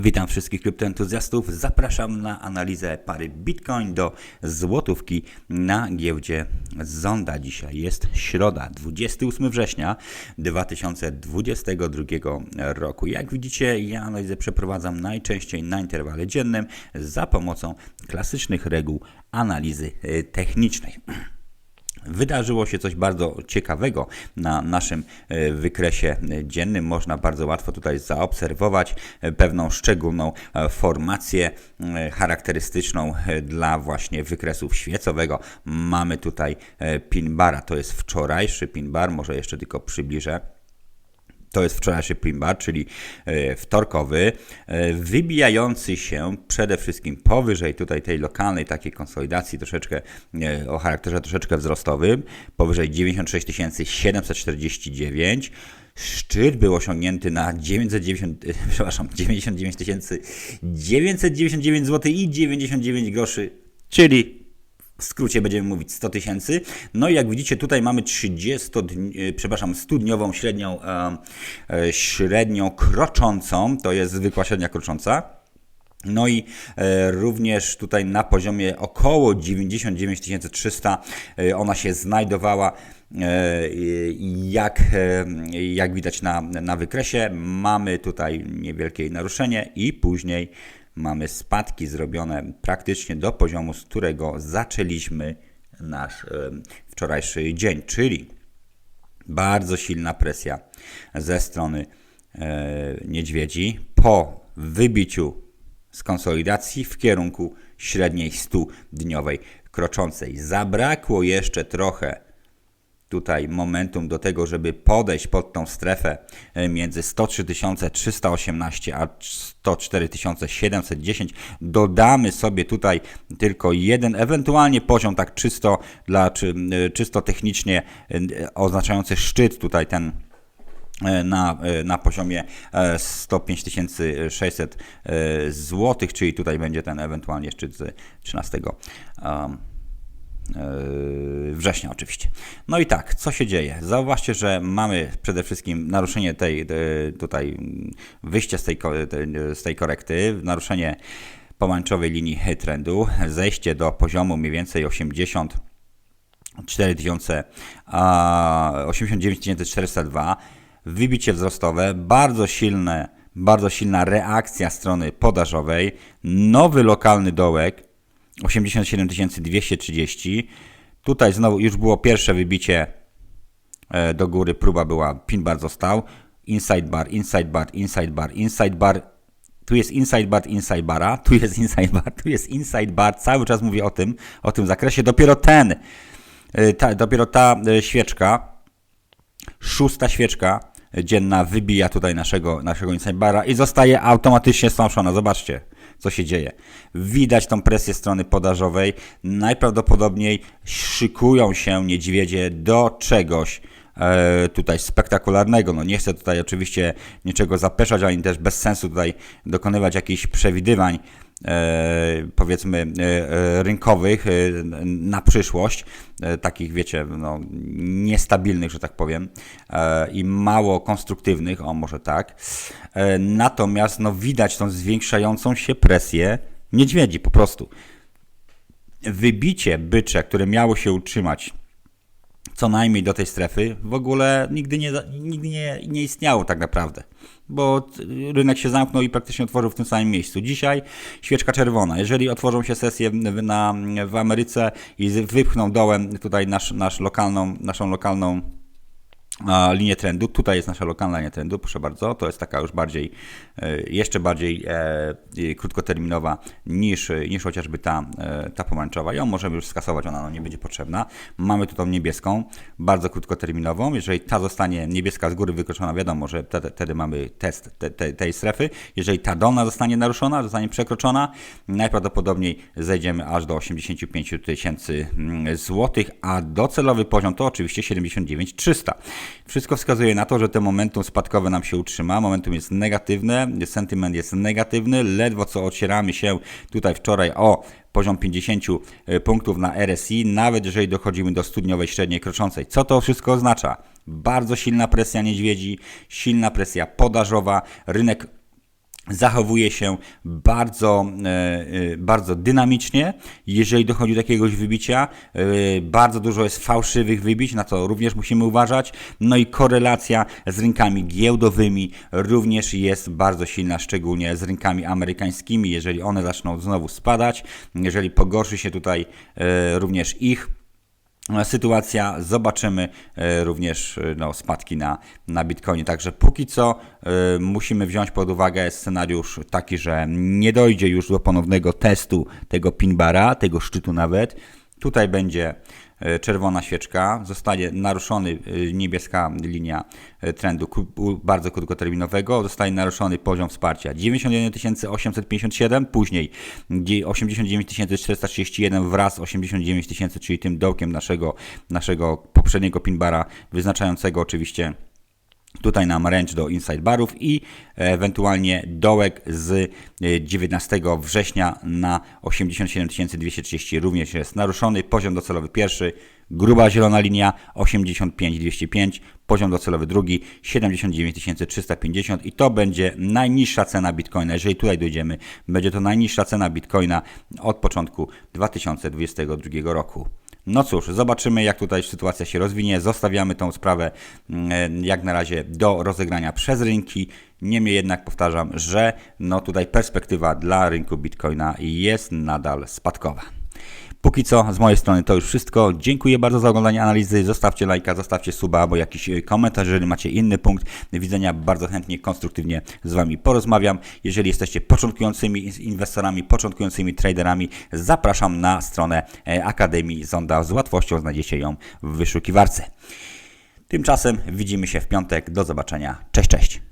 Witam wszystkich kryptoentuzjastów. Zapraszam na analizę pary Bitcoin do złotówki na giełdzie Zonda. Dzisiaj jest środa, 28 września 2022 roku. Jak widzicie, ja analizę przeprowadzam najczęściej na interwale dziennym za pomocą klasycznych reguł analizy e, technicznej. Wydarzyło się coś bardzo ciekawego na naszym e, wykresie dziennym. Można bardzo łatwo tutaj zaobserwować e, pewną szczególną e, formację charakterystyczną dla właśnie wykresu świecowego. Mamy tutaj pin bara, to jest wczorajszy pin bar, może jeszcze tylko przybliżę. To jest wczorajszy bar, czyli e, wtorkowy, e, wybijający się przede wszystkim powyżej tutaj tej lokalnej takiej konsolidacji troszeczkę e, o charakterze troszeczkę wzrostowym, powyżej 96 749. Szczyt był osiągnięty na 990, przepraszam, 99 999 zł i 99 groszy, czyli w skrócie będziemy mówić 100 tysięcy. No i jak widzicie, tutaj mamy 30, e, przepraszam, studniową średnią, e, e, średnią kroczącą, to jest zwykła średnia krocząca. No i e, również tutaj na poziomie około 99 300 e, ona się znajdowała. E, jak, jak widać na, na wykresie, mamy tutaj niewielkie naruszenie i później mamy spadki zrobione praktycznie do poziomu, z którego zaczęliśmy nasz wczorajszy dzień, czyli bardzo silna presja ze strony e, niedźwiedzi po wybiciu z konsolidacji w kierunku średniej 100-dniowej kroczącej. Zabrakło jeszcze trochę tutaj momentum do tego, żeby podejść pod tą strefę e, między 103 318 a 104 710. Dodamy sobie tutaj tylko jeden, ewentualnie poziom tak czysto, dla, e, czysto technicznie e, oznaczający szczyt tutaj ten na, na poziomie 105 600 zł, czyli tutaj będzie ten ewentualnie szczyt z 13 Yy, września oczywiście. No i tak, co się dzieje? Zauważcie, że mamy przede wszystkim naruszenie tej, tutaj wyjście z tej, z tej korekty, naruszenie pomarańczowej linii trendu, zejście do poziomu mniej więcej 80 4000, 89 402, wybicie wzrostowe, bardzo silne, bardzo silna reakcja strony podażowej, nowy lokalny dołek, 87 230. Tutaj znowu już było pierwsze wybicie e, do góry, próba była, pin bar został. Inside bar, inside bar, inside bar, inside bar. Tu jest inside bar, inside bara, tu jest inside bar, tu jest inside bar. Cały czas mówię o tym, o tym zakresie. Dopiero ten, e, ta, dopiero ta e, świeczka, szósta świeczka dzienna wybija tutaj naszego, naszego inside bara i zostaje automatycznie stąszona. Zobaczcie co się dzieje. Widać tą presję strony podażowej. Najprawdopodobniej szykują się niedźwiedzie do czegoś e, tutaj spektakularnego. No nie chcę tutaj oczywiście niczego zapeszać, ani też bez sensu tutaj dokonywać jakichś przewidywań powiedzmy e, e, rynkowych na przyszłość, takich wiecie, no, niestabilnych, że tak powiem, i mało konstruktywnych, o może tak. Natomiast no, widać tą zwiększającą się presję niedźwiedzi po prostu. Wybicie bycze, które miało się utrzymać co najmniej do tej strefy, w ogóle nigdy nie, nigdy nie, nie istniało tak naprawdę bo rynek się zamknął i praktycznie otworzył w tym samym miejscu. Dzisiaj świeczka czerwona. Jeżeli otworzą się sesje na, w Ameryce i wypchną dołem tutaj nasz, nasz lokalną, naszą lokalną linię trendu. Tutaj jest nasza lokalna linia trendu, proszę bardzo. To jest taka już bardziej, e, jeszcze bardziej e, krótkoterminowa niż, niż chociażby ta, e, ta pomarańczowa. Ją możemy już skasować, ona nie będzie potrzebna. Mamy tu tą niebieską, bardzo krótkoterminową. Jeżeli ta zostanie niebieska z góry wykroczona, wiadomo, że wtedy mamy test te, te, tej strefy. Jeżeli ta dolna zostanie naruszona, zostanie przekroczona, najprawdopodobniej zejdziemy aż do 85 tysięcy mm, złotych, a docelowy poziom to oczywiście 79 300. Wszystko wskazuje na to, że to momentum spadkowe nam się utrzyma. Momentum jest negatywne, sentyment jest negatywny. Ledwo co ocieramy się tutaj wczoraj o poziom 50 e, punktów na RSI, nawet jeżeli dochodzimy do studniowej średniej kroczącej. Co to wszystko oznacza? Bardzo silna presja niedźwiedzi, silna presja podażowa, rynek zachowuje się bardzo, e, e, bardzo dynamicznie, jeżeli dochodzi do jakiegoś wybicia. E, Bardzo dużo jest fałszywych wybić, na to również musimy uważać. No i korelacja z rynkami giełdowymi również jest bardzo silna, szczególnie z rynkami amerykańskimi. Jeżeli one zaczną znowu spadać, jeżeli pogorszy się tutaj również ich sytuacja. Zobaczymy e, również e, no, spadki na, na Bitcoinie. Także póki co e, musimy wziąć pod uwagę scenariusz taki, że nie dojdzie już do ponownego testu tego pinbara, tego szczytu nawet. Tutaj będzie e, czerwona świeczka, zostanie naruszony e, niebieska linia e, trendu bardzo krótkoterminowego, zostaje naruszony poziom wsparcia 91 857, później dzie- 89 431 wraz z 89 tysięcy, czyli tym dołkiem naszego, naszego poprzedniego pinbara, wyznaczającego oczywiście tutaj nam range do inside barów i ewentualnie dołek z e, 19 września na 87 230 również jest naruszony. Poziom docelowy pierwszy, gruba zielona linia 85 205, poziom docelowy drugi 79 350 i to będzie najniższa cena Bitcoina. Jeżeli tutaj dojdziemy, będzie to najniższa cena Bitcoina od początku 2022 roku. No cóż, zobaczymy jak tutaj sytuacja się rozwinie. Zostawiamy tą sprawę mm, jak na razie do rozegrania przez rynki. Niemniej jednak powtarzam, że no tutaj perspektywa dla rynku Bitcoina jest nadal spadkowa. Póki co z mojej strony to już wszystko. Dziękuję bardzo za oglądanie analizy. Zostawcie lajka, zostawcie suba albo jakiś e, komentarz, jeżeli macie inny punkt widzenia. Bardzo chętnie, konstruktywnie z Wami porozmawiam. Jeżeli jesteście początkującymi inwestorami, początkującymi traderami, zapraszam na stronę e, Akademii Zonda. Z łatwością znajdziecie ją w wyszukiwarce. Tymczasem widzimy się w piątek. Do zobaczenia. Cześć, cześć.